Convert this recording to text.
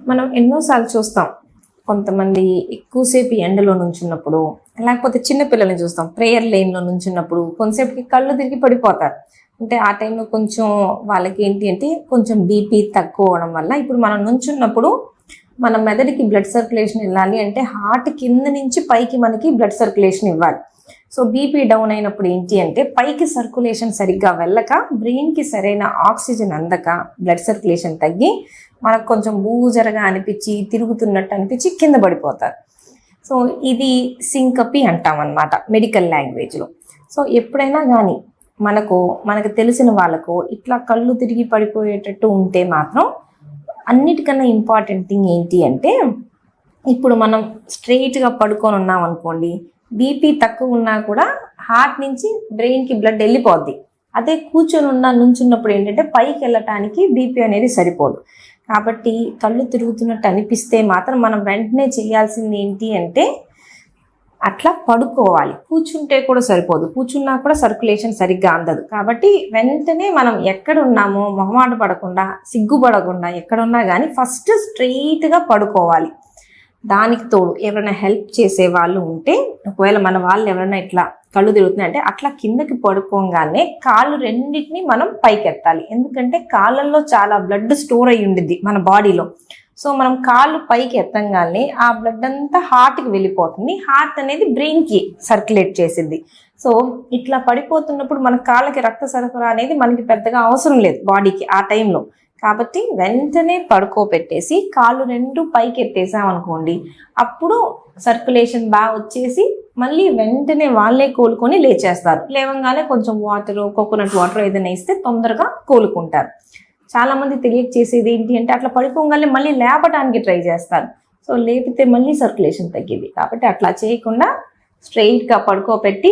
మనం ఎన్నోసార్లు చూస్తాం. కొంతమంది ఎక్కువసేపు ఎండలో నుంచున్నప్పుడు లేకపోతే చిన్నపిల్లల్ని చూస్తాం. ప్రేయర్ లైన్లో నుంచున్నప్పుడు కొంతసేపుకి కళ్ళు తిరిగి పడిపోతారు. అంటే ఆ టైంలో కొంచెం వాళ్ళకి ఏంటి అంటే కొంచెం బీపీ తక్కువ అవడం వల్ల ఇప్పుడు మనం నుంచున్నప్పుడు మన మెదడుకి బ్లడ్ సర్క్యులేషన్ వెళ్ళాలి అంటే హార్ట్ కింద నుంచి పైకి మనకి బ్లడ్ సర్క్యులేషన్ ఇవ్వాలి. సో బీపీ డౌన్ అయినప్పుడు ఏంటి అంటే పైకి సర్క్యులేషన్ సరిగ్గా వెళ్ళక బ్రెయిన్కి సరైన ఆక్సిజన్ అందక బ్లడ్ సర్క్యులేషన్ తగ్గి మనకు కొంచెం బూజరగా అనిపించి తిరుగుతున్నట్టు అనిపించి కింద పడిపోతారు. సో ఇది సింకపి అంటాం అనమాట మెడికల్ లాంగ్వేజ్లో సో ఎప్పుడైనా కానీ మనకు మనకు తెలిసిన వాళ్ళకు ఇట్లా కళ్ళు తిరిగి పడిపోయేటట్టు ఉంటే మాత్రం అన్నిటికన్నా ఇంపార్టెంట్ థింగ్ ఏంటి అంటే ఇప్పుడు మనం స్ట్రెయిట్గా పడుకొని ఉన్నాం అనుకోండి బీపీ తక్కువ ఉన్నా కూడా హార్ట్ నుంచి బ్రెయిన్కి బ్లడ్ వెళ్ళిపోద్ది. అదే కూర్చొని ఉన్న నుంచున్నప్పుడు ఏంటంటే పైకి వెళ్ళటానికి బీపీ అనేది సరిపోదు. కాబట్టి కళ్ళు తిరుగుతున్నట్టు అనిపిస్తే మాత్రం మనం వెంటనే చేయాల్సింది ఏంటి అంటే అట్లా పడుకోవాలి. కూర్చుంటే కూడా సరిపోదు. కూర్చున్నా కూడా సర్క్యులేషన్ సరిగ్గా అందదు. కాబట్టి వెంటనే మనం ఎక్కడ ఉన్నామో మొహమాట పడకుండా సిగ్గుపడకుండా ఎక్కడున్నా కానీ ఫస్ట్ స్ట్రెయిట్గా పడుకోవాలి. దానికి తోడు ఎవరైనా హెల్ప్ చేసే వాళ్ళు ఉంటే ఒకవేళ మన వాళ్ళు ఎవరైనా ఇట్లా కళ్ళు తిరుగుతున్నాయి అంటే అట్లా కిందకి పడుకోగానే కాళ్ళు రెండింటిని మనం పైకెత్తాలి. ఎందుకంటే కాళ్ళల్లో చాలా బ్లడ్ స్టోర్ అయి ఉండిద్ది మన బాడీలో సో మనం కాళ్ళు పైకి ఎత్తంగానే ఆ బ్లడ్ అంతా హార్ట్కి వెళ్ళిపోతుంది. హార్ట్ అనేది బ్రెయిన్కి సర్క్యులేట్ చేసిద్ది. సో ఇట్లా పడిపోతున్నప్పుడు మన కాళ్ళకి రక్త సరఫరా అనేది మనకి పెద్దగా అవసరం లేదు బాడీకి ఆ టైంలో కాబట్టి వెంటనే పడుకోబెట్టేసి కాళ్ళు రెండు పైకి ఎత్తేసామనుకోండి అప్పుడు సర్క్యులేషన్ బాగా వచ్చేసి మళ్ళీ వెంటనే వాళ్ళే కోలుకొని లేచేస్తారు. లేవంగానే కొంచెం వాటర్ కోకోనట్ వాటర్ ఏదైనా ఇస్తే తొందరగా కోలుకుంటారు. చాలా మంది తెలియక చేసేది ఏంటి అంటే అట్లా పడిపోగానే మళ్ళీ లేపడానికి ట్రై చేస్తారు. సో లేపితే మళ్ళీ సర్క్యులేషన్ తగ్గింది కాబట్టి అట్లా చేయకుండా స్ట్రెయిట్గా పడుకోబెట్టి